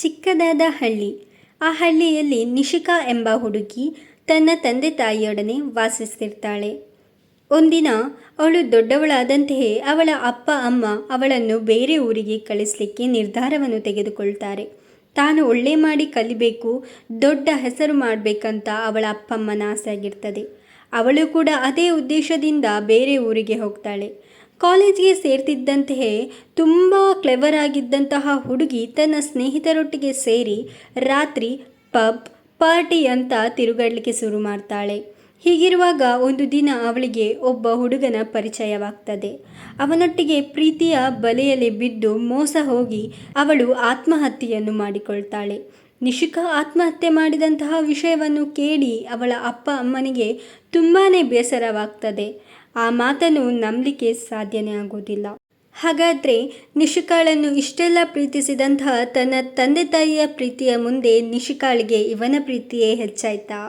ಚಿಕ್ಕದಾದ ಹಳ್ಳಿ. ಆ ಹಳ್ಳಿಯಲ್ಲಿ ನಿಶಿಕಾ ಎಂಬ ಹುಡುಗಿ ತನ್ನ ತಂದೆ ತಾಯಿಯೊಡನೆ ವಾಸಿಸ್ತಿರ್ತಾಳೆ. ಒಂದಿನ ಅವಳು ದೊಡ್ಡವಳಾದಂತೆಯೇ ಅವಳ ಅಪ್ಪ, ಅಮ್ಮ ಅವಳನ್ನು ಬೇರೆ ಊರಿಗೆ ಕಳಿಸ್ಲಿಕ್ಕೆ ನಿರ್ಧಾರವನ್ನು ತೆಗೆದುಕೊಳ್ತಾರೆ. ತಾನು ಒಳ್ಳೆ ಮಾಡಿ ಕಲಿಬೇಕು, ದೊಡ್ಡ ಹೆಸರು ಮಾಡಬೇಕಂತ ಅವಳ ಅಪ್ಪಮ್ಮನ ಆಸೆ ಆಗಿರ್ತದೆ ಅವಳು ಕೂಡ ಅದೇ ಉದ್ದೇಶದಿಂದ ಬೇರೆ ಊರಿಗೆ ಹೋಗ್ತಾಳೆ. ಕಾಲೇಜಿಗೆ ಸೇರ್ತಿದ್ದಂತೆಯೇ ತುಂಬ ಕ್ಲೆವರ್ ಆಗಿದ್ದಂತಹ ಹುಡುಗಿ ತನ್ನ ಸ್ನೇಹಿತರೊಟ್ಟಿಗೆ ಸೇರಿ ರಾತ್ರಿ ಪಬ್ ಪಾರ್ಟಿ ಅಂತ ತಿರುಗಾಡಲಿಕ್ಕೆ ಶುರು ಮಾಡ್ತಾಳೆ. ಹೀಗಿರುವಾಗ ಒಂದು ದಿನ ಅವಳಿಗೆ ಒಬ್ಬ ಹುಡುಗನ ಪರಿಚಯವಾಗ್ತದೆ. ಅವನೊಟ್ಟಿಗೆ ಪ್ರೀತಿಯ ಬಲೆಯಲ್ಲಿ ಬಿದ್ದು ಮೋಸ ಹೋಗಿ ಅವಳು ಆತ್ಮಹತ್ಯೆಯನ್ನು ಮಾಡಿಕೊಳ್ತಾಳೆ. ನಿಶಿಕಾ ಆತ್ಮಹತ್ಯೆ ಮಾಡಿದಂತಹ ವಿಷಯವನ್ನು ಕೇಳಿ ಅವಳ ಅಪ್ಪ ಅಮ್ಮನಿಗೆ ತುಂಬಾ ಬೇಸರವಾಗ್ತದೆ. ಆ ಮಾತನ್ನು ನಂಬಲಿಕ್ಕೆ ಸಾಧ್ಯನೇ ಆಗೋದಿಲ್ಲ ಹಾಗಾದರೆ ನಿಶಿಕಾಳನ್ನು ಇಷ್ಟೆಲ್ಲ ಪ್ರೀತಿಸಿದಂತಹ ತನ್ನ ತಂದೆ ತಾಯಿಯ ಪ್ರೀತಿಯ ಮುಂದೆ ನಿಶಿಕಾಳಿಗೆ ಇವನ ಪ್ರೀತಿಯೇ ಹೆಚ್ಚಾಯ್ತಾ?